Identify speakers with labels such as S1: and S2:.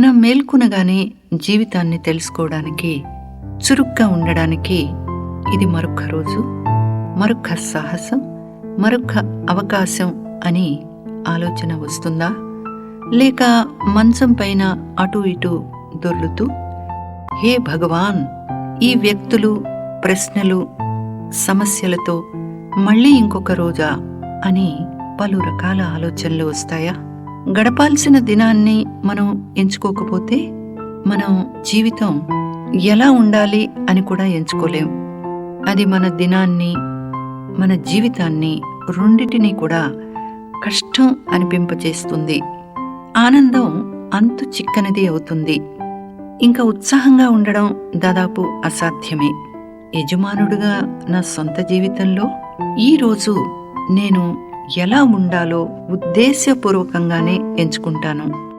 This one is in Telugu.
S1: మనం మేల్కొనగానే జీవితాన్ని తెలుసుకోవడానికి చురుగ్గా ఉండడానికి ఇది మరొక రోజు మరొక సాహసం మరొక అవకాశం అని ఆలోచన వస్తుందా? లేక మంచం పైన అటు ఇటు దొర్లుతూ హే భగవాన్! ఈ వ్యక్తులు ప్రశ్నలు సమస్యలతో మళ్ళీ ఇంకొక రోజా అని పలు రకాల ఆలోచనలు వస్తాయా? గడపాల్సిన దినాన్ని మనం ఎంచుకోకపోతే మనం జీవితం ఎలా ఉండాలి అని కూడా ఎంచుకోలేం. అది మన దినాన్ని మన జీవితాన్ని రెండిటినీ కూడా కష్టం అనిపింపచేస్తుంది. ఆనందం అంతు చిక్కనిది అవుతుంది. ఇంకా ఉత్సాహంగా ఉండడం దాదాపు అసాధ్యమే. యజమానుడుగా నా సొంత జీవితంలో ఈరోజు నేను ఎలా ఉండాలో ఉద్దేశపూర్వకంగానే ఎంచుకుంటాను.